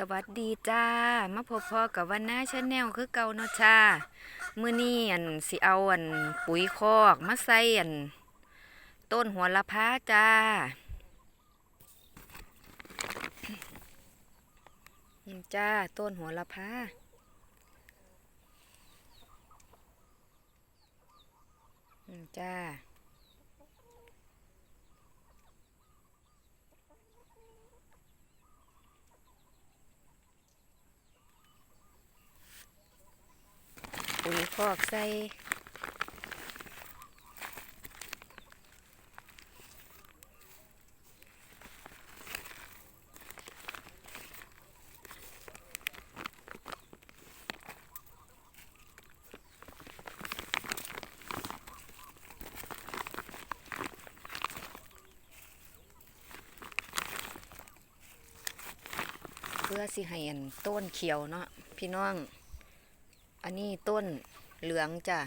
สวัสดีจ้า มาพบพอกับวันหน้าชาแนลคือเก่าเนาะจ้ามื้อนี้อันสิเอาอันปุ๋ยคอกมาใส่อัน ต้นหัวละพาจ้านี่จ้า ต้นหัวละพาจ้า ปุ๋ยคอกใส่เพื่อสิให้อันต้นเขียวเนาะพี่น้อง อันนี้ต้น เหลืองจ้ะ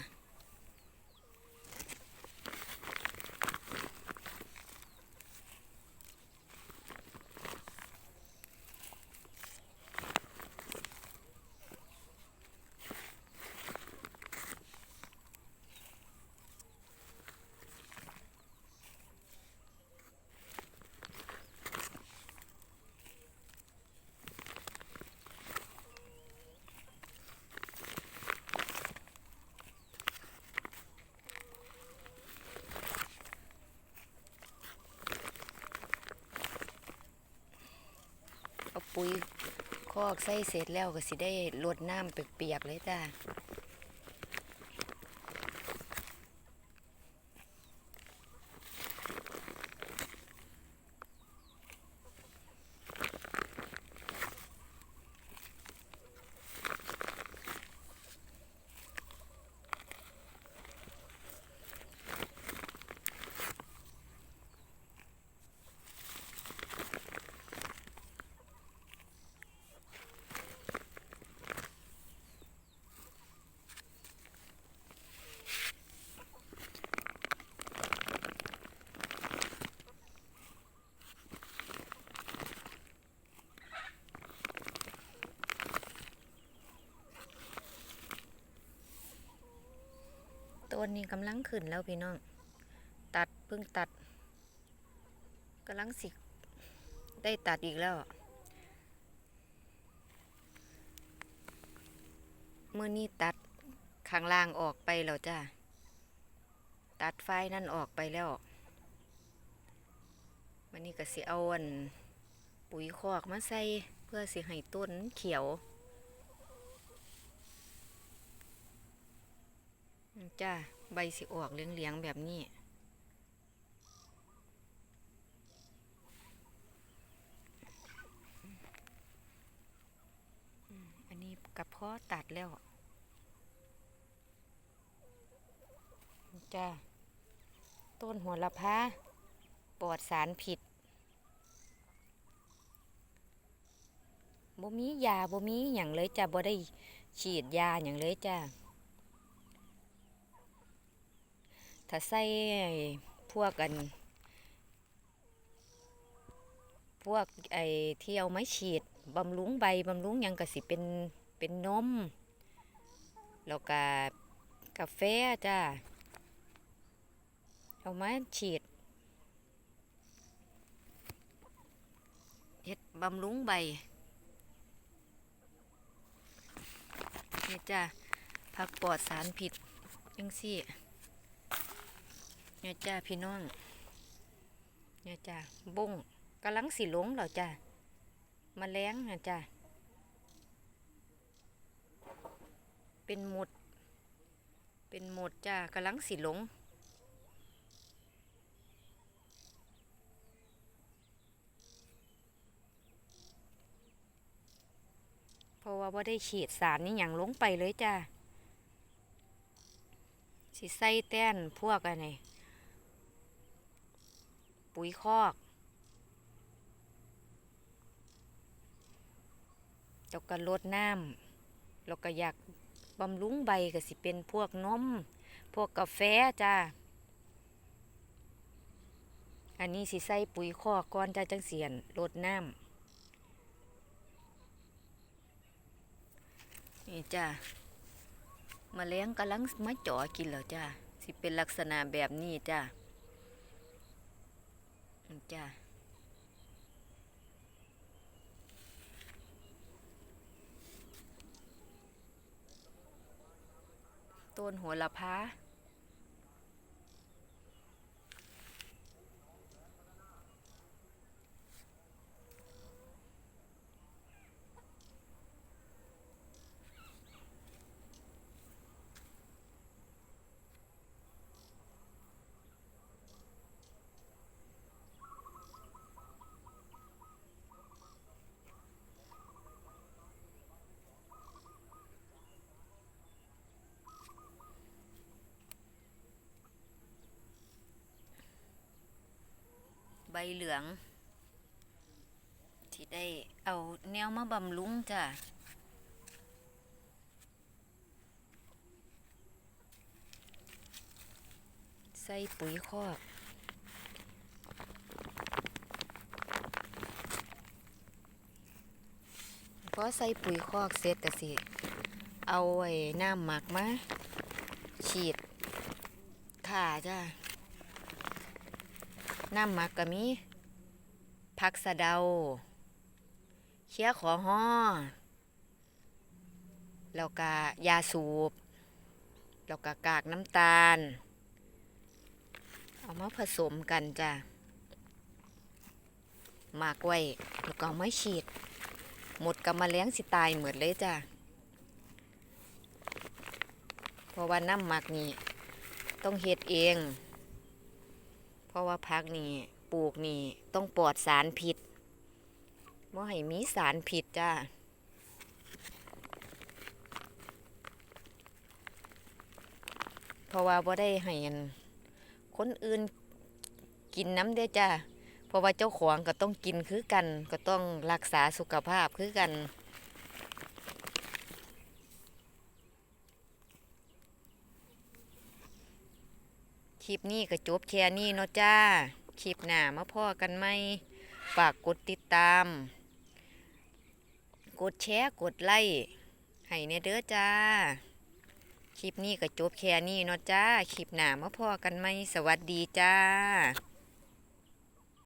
ปุ๋ยคอกใส่เสร็จแล้วก็สิได้ลดน้ำเปียกๆเลยจ้า ต้นนี้กำลังขึ้นแล้วพี่น้อง ตัดเพิ่งตัดกำลังสิได้ตัดอีกแล้วเมื่อนี้ตัดข้างล่างออกไปแล้วจ้าตัดไฟนั่นออกไปแล้ววันนี้ก็สิเอาอันปุ๋ยคอกมาใส่เพื่อสิให้ต้นเขียว จ้าใบสิออกเหลืองๆแบบนี้ อันนี้กับพ่อตัดแล้ว จ้าต้นหัวละพาปลอดสารผิดบ่มียาบ่มีอย่างเลยจ้าบ่ได้ฉีดยาอย่างเลยจ้า ถ้าใส่พวกกัน พวกไอ้ที่เอาไม้ฉีดบำรุงใบบำรุงยังก็สิเป็นเป็นนม แล้วก็กาแฟจ้าเอามาฉีดเฮ็ดบำรุงใบนี่จ้าผักปลอดสารผิดจังซี่ เนี่ยจ้าพี่น้องเนี่ยจ้าบุ้งกำลังสิหลงเหรอจ้ามาแล้งนะจ้าเป็นหมด เป็นหมดจ้ากำลังสิหลงเพราะว่าไ่าได้ฉีดสารนี่อย่างลงไปเลยจ้าสิใส่แต้นพวกอันนี้ ปุ๋ยคอกเจ้าก็ลดน้ำแล้วก็อยากบำรุงใบก็สิเป็นพวกนม พวกกาแฟจ้า อันนี้สิใส่ปุ๋ยคอกก่อนจ้าจังเสียนลดน้ำนี่จ้าแมลงกำลังมาจ่อกินแล้วจ้า สิเป็นลักษณะแบบนี้จ้า จ้าต้นหัวละพา เหลือง ที่ได้เอาแนวมาบำรุงจ้ะใส่ปุ๋ยคอกพอใส่ปุ๋ยคอกเสร็จก็สิ เอาไอ้น้ำหมักมาฉีดข่าจ้า น้ำมักก็มีผักสะเดาเคี้ยขอฮ้อแล้วก็ยาสูบแล้วก็กากน้ำตาล เอามาผสมกันจ้ะหมักไว้แล้วก็เอามาฉีด หมดกับมแมลงสิตายเหมือนเลยจ้ะเพราะว่าน้ำหมักนี่ต้องเฮ็ดเอง เพราะว่าพักนี่ปลูกนี่ต้องปลอดสารพิษบ่ให้มีสารพิษจ้าเพราะว่าบ่ได้ให้อันคนอื่นกินน้ำเด้จ้าเพราะว่าเจ้าของก็ต้องกินคือกัน ก็ต้องรักษาสุขภาพคือกัน ลิปนี้ก็จบแค่นี้เนาะจ้า คลิปหน้ามาพ่อกันไหมฝากกดติดตาม กดแชร์กดไลค์ให้เนเด้อจ้า คลิปนี้ก็จบแค่นี้เนาะจ้า คลิปหน้ามาพ่อกันไหมสวัสดีจ้า